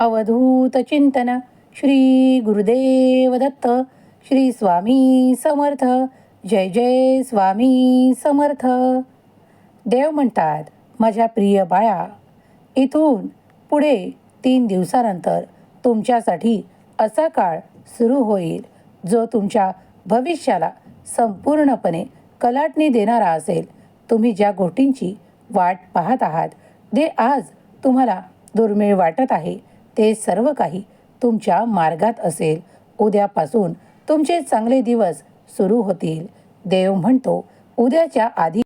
अवधूत चिंतन श्री गुरुदेव दत्त श्री स्वामी समर्थ जय जय स्वामी समर्थ. देव म्हणतात माझ्या प्रिय बाळा इथून पुढे तीन दिवसानंतर तुमच्यासाठी असा काळ सुरू होईल जो तुमच्या भविष्याला संपूर्णपणे कलाटणी देणारा असेल. तुम्ही ज्या गोष्टींची वाट पाहत आहात ते आज तुम्हाला दुर्मिळ वाटत आहे. ते सर्व काही तुमच्या मार्गात असेल. उद्यापासून तुमचे चांगले दिवस सुरू होतील. देव म्हणतो उद्याच्या आधी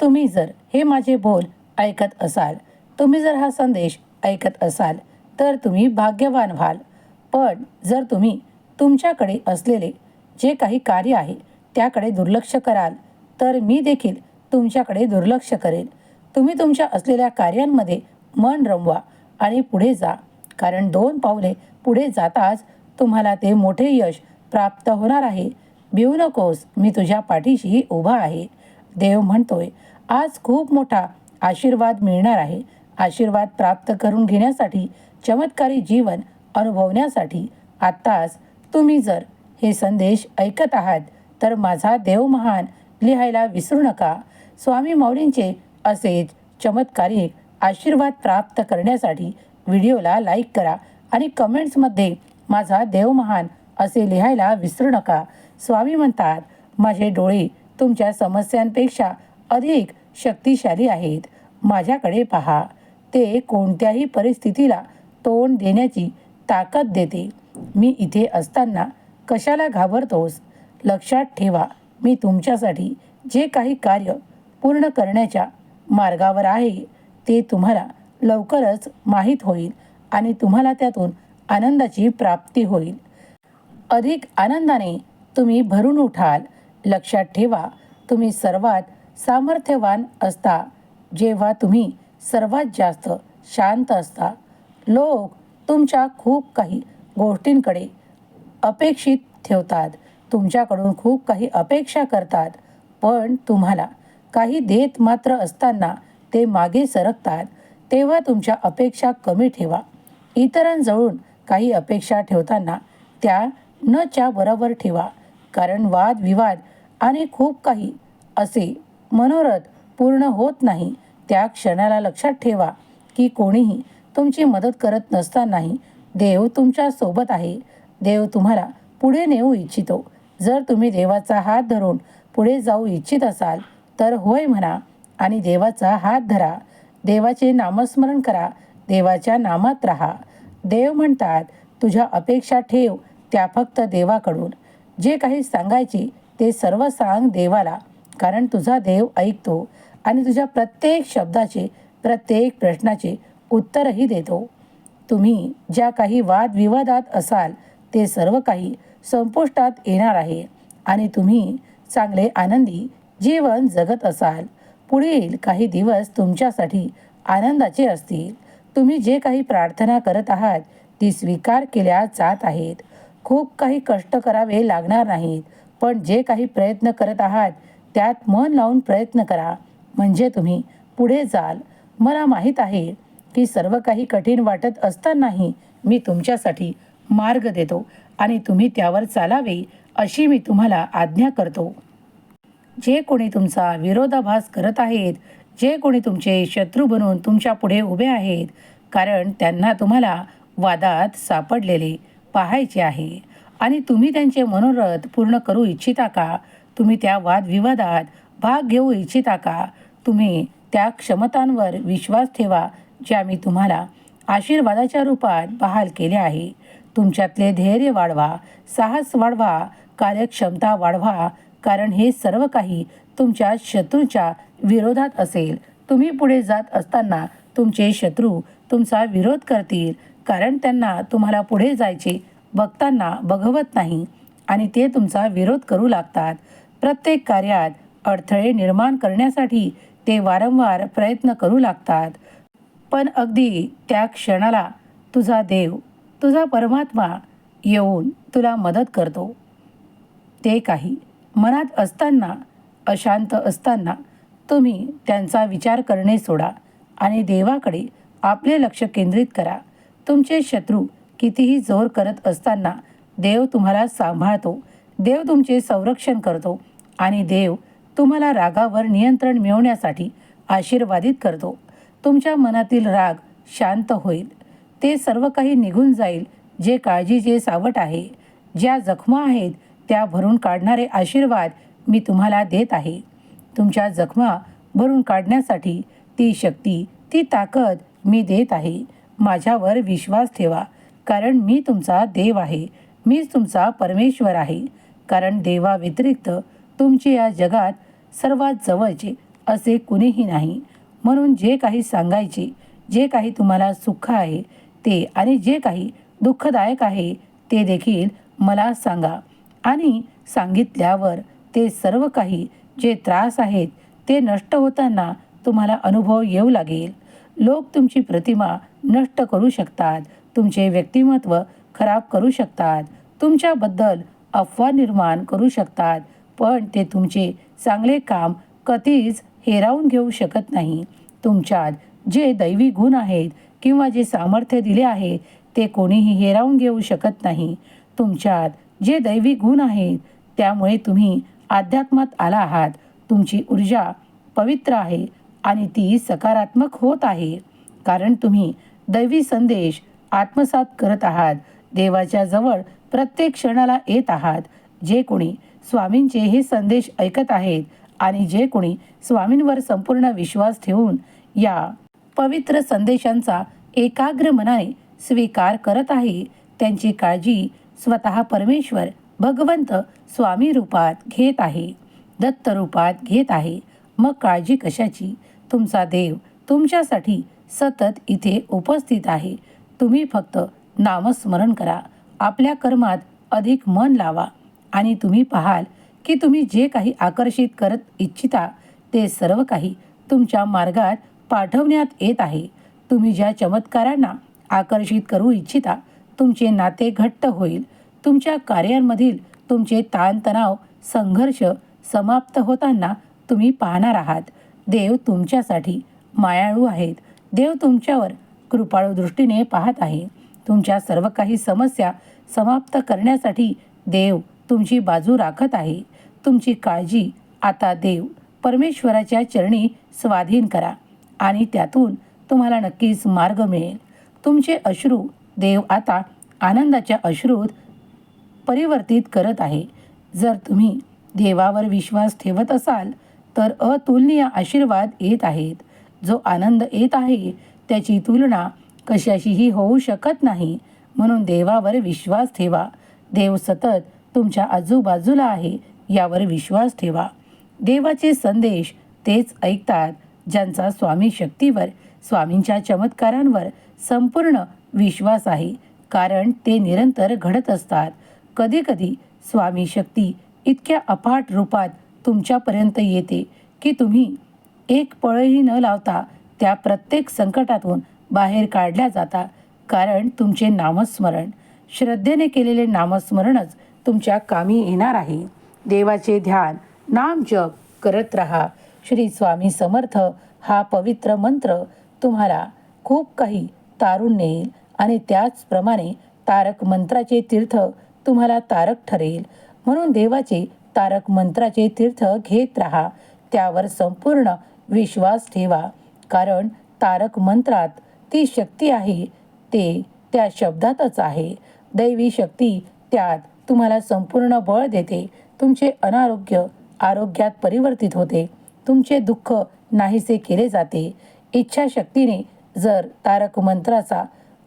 तुम्ही जर हे माझे बोल ऐकत असाल तुम्ही जर हा संदेश ऐकत असाल तर तुम्ही भाग्यवान व्हाल. पण जर तुम्ही तुमच्याकडे असलेले जे काही कार्य आहे त्याकडे दुर्लक्ष कराल तर मी देखील तुमच्याकडे दुर्लक्ष करेल तुम्ही तुमच्या असलेल्या कार्यांमध्ये मन रमवा आणि पुढे जा. कारण दोन पावले पुढे जाताच तुम्हाला ते मोठे यश प्राप्त होणार आहे. भिऊ नकोस मी तुझ्या पाठीशी उभा आहे. देव म्हणतोय आज खूप मोठा आशीर्वाद मिळणार आहे. आशीर्वाद प्राप्त करून घेण्यासाठी चमत्कारी जीवन अनुभवण्यासाठी आत्ताच तुम्ही जर हे संदेश ऐकत आहात तर माझा देव महान लिहायला विसरू नका. स्वामी मौलींचे असेच चमत्कारिक आशीर्वाद प्राप्त करण्यासाठी व्हिडिओला लाईक करा आणि कमेंट्समध्ये माझा देव महान असे लिहायला विसरू नका. स्वामी म्हणतात माझे डोळे तुमच्या समस्यांपेक्षा अधिक शक्तिशाली आहेत. माझ्याकडे पहा. ते कोणत्याही परिस्थितीला तोंड देण्याची ताकद देते. मी इथे असताना कशाला घाबरतोस? लक्षात ठेवा मी तुमच्यासाठी जे काही कार्य पूर्ण करण्याच्या मार्गावर आहे ते तुम्हाला लवकरच माहीत होईल आणि तुम्हाला त्यातून आनंदाची प्राप्ती होईल. अधिक आनंदाने तुम्ही भरून उठाल. लक्षात ठेवा तुम्ही सर्वात सामर्थ्यवान असता. जेव्हा तुम्ही सर्वात जास्त शांत असता. लोक तुमच्या खूप काही गोष्टींकडे अपेक्षित ठेवतात. तुमच्याकडून खूप काही अपेक्षा करतात. पण तुम्हाला काही देत मात्र असताना ते मागे सरकतात. तेव्हा तुमच्या अपेक्षा कमी ठेवा. इतरांजवळून काही अपेक्षा ठेवताना त्या न च्या बरोबर ठेवा. कारण वाद विवाद आणि खूप काही असे मनोरथ पूर्ण होत नाही. त्या क्षणाला लक्षात ठेवा की कोणीही तुमची मदत करत नसतानाही देव तुमच्यासोबत आहे. देव तुम्हाला पुढे नेऊ इच्छितो. जर तुम्ही देवाचा हात धरून पुढे जाऊ इच्छित असाल तर होय म्हणा आणि देवाचा हात धरा. देवाचे नामस्मरण करा देवाच्या नामात राहा. देव म्हणतात तुझ्या अपेक्षा ठेव त्या फक्त देवाकडून. जे काही सांगायचे ते सर्व सांग देवाला कारण तुझा देव ऐकतो आणि तुझ्या प्रत्येक शब्दाचे प्रत्येक प्रश्नाचे उत्तरही देतो. तुम्ही ज्या काही वादविवादात असाल ते सर्व काही संपुष्टात येणार आहे आणि तुम्ही चांगले आनंदी जीवन जगत असाल. पुढील काही दिवस तुमच्यासाठी आनंदाचे असतील. तुम्ही जे काही प्रार्थना करत आहात ती स्वीकार केल्या जात आहेत. खूप काही कष्ट करावे लागणार नाहीत पण जे काही प्रयत्न करत आहात त्यात मन लावून प्रयत्न करा. म्हणजे तुम्ही पुढे जाल. मला माहीत आहे की सर्व काही कठीण वाटत असतानाही मी तुमच्यासाठी मार्ग देतो आणि तुम्ही त्यावर चालावे अशी मी तुम्हाला आज्ञा करतो. जे कोणी तुमचा विरोधाभास करत आहेत जे कोणी तुमचे शत्रू बनून तुमच्यापुढे उभे आहेत कारण त्यांना तुम्हाला वादात सापडलेले पाहायचे आहे. आणि तुम्ही त्यांचे मनोरथ पूर्ण करू इच्छिता का? तुम्ही त्या वादविवादात भाग घेऊ इच्छिता का? तुम्ही त्या क्षमतांवर विश्वास ठेवा ज्या मी तुम्हाला आशीर्वादाच्या रूपात बहाल केले आहे. तुमच्यातले धैर्य वाढवा साहस वाढवा कार्यक्षमता वाढवा कारण हे सर्व काही तुमच्या शत्रूच्या विरोधात असेल. तुम्ही पुढे जात असताना तुमचे शत्रू तुमचा विरोध करतील कारण त्यांना तुम्हाला पुढे जायचे बघताना बघवत नाही आणि ते तुमचा विरोध करू लागतात. प्रत्येक कार्यात अडथळे निर्माण करण्यासाठी ते वारंवार प्रयत्न करू लागतात. पण अगदी त्या क्षणाला तुझा देव तुझा परमात्मा येऊन तुला मदत करतो. ते काही मनात असताना अशांत असताना तुम्ही त्यांचा विचार करणे सोडा आणि देवाकडे आपले लक्ष केंद्रित करा. तुमचे शत्रू कितीही जोर करत असताना देव तुम्हाला सांभाळतो देव तुमचे संरक्षण करतो आणि देव तुम्हाला रागावर नियंत्रण मिळवण्यासाठी आशीर्वादित करतो. तुमच्या मनातील राग शांत होईल. ते सर्व काही निघून जाईल जे काळजीचे सावट आहे ज्या जखमा आहेत त्या भरून काढणारे आशीर्वाद मी तुम्हाला देत आहे. तुमच्या जखमा भरून काढण्यासाठी ती शक्ती ती ताकद मी देत आहे. माझ्यावर विश्वास ठेवा कारण मी तुमचा देव आहे. मीच तुमचा परमेश्वर आहे. कारण देवा व्यतिरिक्त तुमचे या जगात सर्वात जवळचे असे कुणीही नाही. म्हणून जे काही सांगायचे जे काही तुम्हाला सुख आहे ते आणि जे काही दुःखदायक आहे ते देखील मला सांगा. आणि सांगितल्यावर ते सर्व काही जे त्रास आहेत ते नष्ट होताना तुम्हाला अनुभव येऊ लागेल. लोक तुमची प्रतिमा नष्ट करू शकतात तुमचे व्यक्तिमत्व खराब करू शकतात तुमच्याबद्दल अफवा निर्माण करू शकतात पण ते तुमचे चांगले काम कधीच हेरावून घेऊ शकत नाही. तुमच्यात जे दैवी गुण आहेत किंवा जे सामर्थ्य दिले आहे ते कोणीही हेरावून घेऊ शकत नाही. तुमच्यात जे दैवी गुण आहेत त्यामुळे तुम्ही अध्यात्मात आला आहात. तुमची ऊर्जा पवित्र आहे आणि ती सकारात्मक होत आहे. कारण तुम्ही दैवी संदेश आत्मसात करत आहात. देवाच्या जवळ प्रत्येक क्षणाला येत आहात. जे कोणी स्वामींचे हे संदेश ऐकत आहेत आणि जे कोणी स्वामींवर संपूर्ण विश्वास ठेवून या पवित्र संदेशांचा एकाग्र मनाने स्वीकार करत आहे त्यांची काळजी स्वतः परमेश्वर भगवंत स्वामी रूपात घेत आहे दत्त रूपात घेत आहे. मग काळजी कशाची? तुमचा देव तुमच्यासाठी सतत इथे उपस्थित आहे. तुम्ही फक्त नामस्मरण करा. आपल्या कर्मात अधिक मन लावा आणि तुम्ही पाहाल की तुम्ही जे काही आकर्षित करत इच्छिता ते सर्व काही तुमच्या मार्गात पाठवण्यात येत आहे. तुम्ही ज्या चमत्कारांना आकर्षित करू इच्छिता तुमचे नाते घट्ट होईल. तुमच्या कार्यांमधील तुमचे ताणतणाव संघर्ष समाप्त होताना तुम्ही पाहणार आहात. देव तुमच्यासाठी मायाळू आहेत. देव तुमच्यावर कृपाळू दृष्टीने पाहत आहे. तुमच्या सर्व काही समस्या समाप्त करण्यासाठी देव तुमची बाजू राखत आहे. तुमची काळजी आता देव परमेश्वराच्या चरणी स्वाधीन करा आणि त्यातून तुम्हाला नक्कीच मार्ग मिळेल. तुमचे अश्रू देव आता आनंदाच्या अश्रूत परिवर्तित करत आहे. जर तुम्ही देवावर विश्वास ठेवत असाल तर अतुलनीय आशीर्वाद येत आहेत. जो आनंद येत आहे त्याची तुलना कशाशीही होऊ शकत नाही. म्हणून देवावर विश्वास ठेवा. देव सतत तुमच्या आजूबाजूला आहे यावर विश्वास ठेवा. देवाचे संदेश तेच ऐकतात ज्यांचा स्वामी शक्तीवर स्वामींच्या चमत्कारांवर संपूर्ण विश्वास आहे. कारण ते निरंतर घडत असतात. कधीकधी स्वामी शक्ती इतक्या अफाट रूपात तुमच्यापर्यंत येते की तुम्ही एक पळही न लावता त्या प्रत्येक संकटातून बाहेर काढल्या जाता. कारण तुमचे नामस्मरण श्रद्धेने केलेले नामस्मरणच तुमच्या कामी येणार आहे. देवाचे ध्यान नाम जप करत राहा. श्री स्वामी समर्थ हा पवित्र मंत्र तुम्हाला खूप काही तारून नेईल आणि त्याचप्रमाणे तारक मंत्राचे तीर्थ तुम्हाला तारक ठरेल. म्हणून देवाचे तारक मंत्राचे तीर्थ घेत राहा. त्यावर संपूर्ण विश्वास ठेवा. कारण तारक मंत्रात ती शक्ती आहे ते त्या शब्दातच आहे. दैवी शक्ती त्यात तुम्हाला संपूर्ण बळ देते. तुमचे अनारोग्य आरोग्यात परिवर्तित होते. तुमचे दुःख नाहीसे केले जाते. इच्छाशक्तीने जर तारक मंत्राचा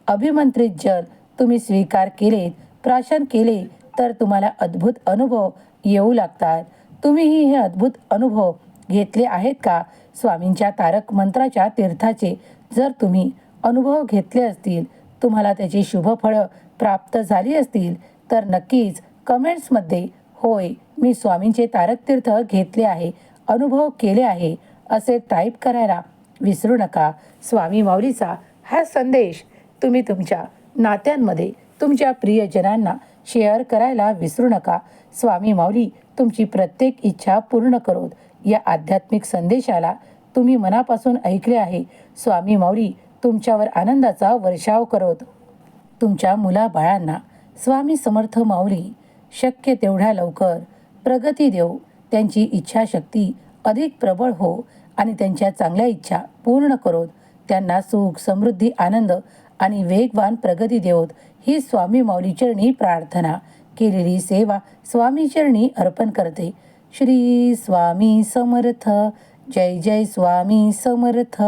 अभिमंत्रित जल तुम्ही स्वीकार केलेत प्राशन केले तर तुम्हाला अद्भुत अनुभव येऊ लागतात. तुम्हीही हे अद्भुत अनुभव घेतले आहेत का? स्वामींच्या तारक मंत्राच्या तीर्थाचे जर तुम्ही अनुभव घेतले असतील तुम्हाला त्याची शुभफळं प्राप्त झाली असतील तर नक्कीच कमेंट्समध्ये होय मी स्वामींचे तारक तीर्थ घेतले आहे. अनुभव केले आहे असे टाईप करायला विसरू नका. स्वामी माऊलीचा हा संदेश तुम्ही तुमच्या नात्यांमध्ये तुमच्या प्रियजनांना शेअर करायला विसरू नका. स्वामी माऊली तुमची प्रत्येक इच्छा पूर्ण करोत. या आध्यात्मिक संदेशाला तुम्ही मनापासून ऐकले आहे. स्वामी माऊली तुमच्यावर आनंदाचा वर्षाव करोत. तुमच्या मुलाबाळांना स्वामी समर्थ माऊली शक्य तेवढ्या लवकर प्रगती देऊ. त्यांची इच्छाशक्ती अधिक प्रबळ हो आणि त्यांच्या चांगल्या इच्छा पूर्ण करोत. त्यांना सुख समृद्धी आनंद आणि वेगवान प्रगती देवत. ही स्वामी मौलीचरणी प्रार्थना. केलेली सेवा स्वामीचरणी अर्पण करते. श्री स्वामी समर्थ. जय जय स्वामी समर्थ.